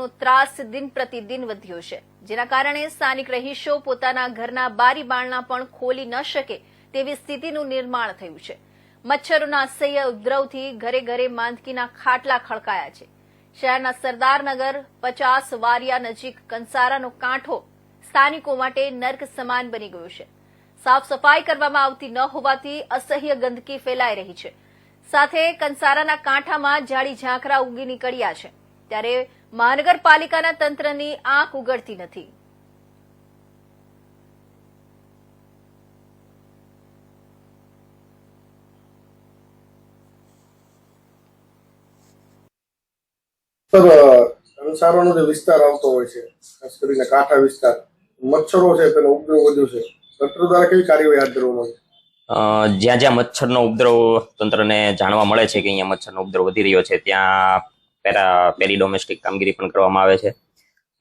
મચ્છરોનો ત્રાસ દિન પ્રતિદિન વધ્યો છે. જેના કારણે સ્થાનિક રહીશો પોતાના ઘરના બારી બારણા પણ ખોલી ન શકે તેવી સ્થિતિનું નિર્માણ થયું છે. મચ્છરોના અસહ્ય ઉપદ્રવથી ઘરે ઘરે માંદકીના ખાટલા ખડકાયા છે. શહેરના સરદારનગર, પચાસ વારિયા નજીક કંસારાનો કાંઠો સ્થાનિકો માટે નર્ક સમાન બની ગયો છે. સાફ સફાઈ કરવામાં આવતી ન હોવાથી અસહ્ય ગંદકી ફેલાઈ રહી છે. સાથે કંસારાના કાંઠામાં જાડી ઝાંખરા ઉગી નીકળ્યા છે. ત્યારે મહાનગરપાલિકાના તંત્રની આંખ ઉગડતી નથી. સર જે વિસ્તાર આવતો હોય છે ખાસ કરીને કાંઠા વિસ્તાર મચ્છરો છે તેનો ઉપદ્રવ વધુ છે. તંત્ર દ્વારા કેવી કાર્યવાહી હાથ ધરવામાં આવી? અ, જ્યાં જ્યાં મચ્છરનો ઉપદ્રવ તંત્રને જાણવા મળે છે કે અહીંયા મચ્છરનો ઉપદ્રવ વધી રહ્યો છે ત્યાં પેરા પેરી ડોમેસ્ટિક કામગીરી પણ કરવામાં આવે છે.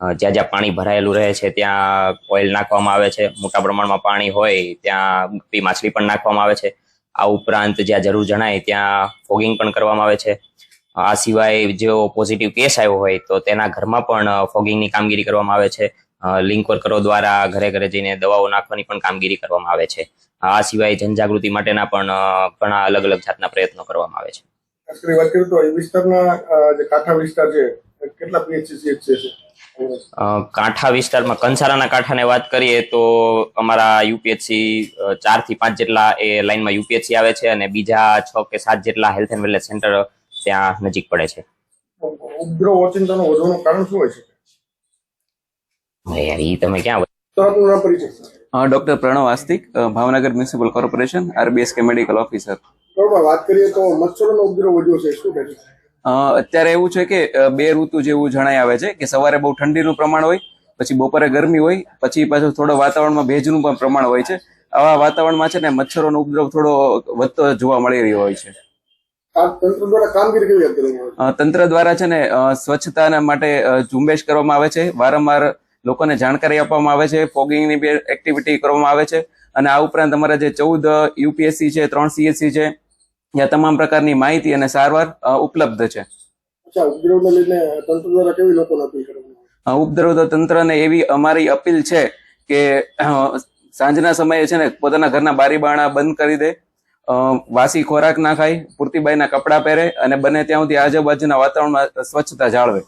જ્યાં જ્યાં પાણી ભરાયેલું રહે છે, ત્યાં ઓઇલ નાખવામાં આવે છે. મોટા પ્રમાણમાં પાણી હોય, ત્યાં માછલી પણ નાખવામાં આવે છે. આ ઉપરાંત જ્યાં જરૂર જણાય, ત્યાં ફોગિંગ પણ કરવામાં આવે છે. આ સિવાય જો પોઝિટિવ કેસ આવ્યો હોય, તો તેના ઘરમાં પણ ફોગિંગની કામગીરી કરવામાં આવે છે. લિંક વર્કરો દ્વારા ઘરે ઘરે જઈને દવાઓ નાખવાની પણ કામગીરી કરવામાં આવે છે. આ સિવાય જનજાગૃતિ માટેના પણ ઘણા અલગ અલગ જાતના પ્રયત્નો કરવામાં આવે છે. ખાસ કરી વાત કરીએ તો એ વિસ્તારના જે કાંઠા વિસ્તાર છે કેટલા પીએચસી છે કાંઠા વિસ્તારમાં કંસારાના કાંઠાને વાત કરીએ તો અમારા યુપીએચસી ચારથી પાંચ જેટલા એ લાઇનમાં યુપીએચસી આવે છે અને બીજા છ કે સાત જેટલા હેલ્થ એન્ડ વેલનેસ સેન્ટર ત્યાં નજીક પડે છે. ઉપદ્રવ ઓચિંતાનો વધવાનું કારણ શું હોય છે યાર તમે ક્યાં તરત પરિચય doctor Pranav Astik Bhavnagar municipal corporation RBSK medical officer. વાત કરીએ તો મચ્છરોનો ઉપદ્રવ વધ્યો છે શું અત્યારે એવું છે કે બે ઋતુ જેવું જણાય આવે છે કે સવારે બહુ ઠંડીનું પ્રમાણ હોય પછી બપોરે ગરમી હોય પછી પાછું થોડો વાતાવરણમાં ભેજનું પણ પ્રમાણ હોય છે. આવા વાતાવરણમાં છે ને મચ્છરોનો ઉપદ્રવ થોડો વધતો જોવા મળી રહ્યો હોય છે. તંત્ર દ્વારા છે? ને સ્વચ્છતા સ્વચ્છતાના માટે ઝુંબેશ કરવામાં આવે છે. વારંવાર લોકોને જાણકારી આપવામાં આવે છે ફોગિંગની બી એક્ટિવિટી કરવામાં આવે છે અને આ ઉપરાંત અમારા જે ચૌદ યુપીએસસી છે ત્રણ સીએસસી છે ત્યાં તમામ પ્રકારની માહિતી અને સારવાર ઉપલબ્ધ છે. ઉપદ્રવ તો તંત્રને એવી અમારી અપીલ છે કે સાંજના સમયે છે ને પોતાના ઘરના બારી બારણા બંધ કરી દે વાસી ખોરાક ના ખાય પૂરતી બાઈના કપડાં પહેરે અને બને ત્યાં સુધી આજુબાજુના વાતાવરણમાં સ્વચ્છતા જાળવે.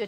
જો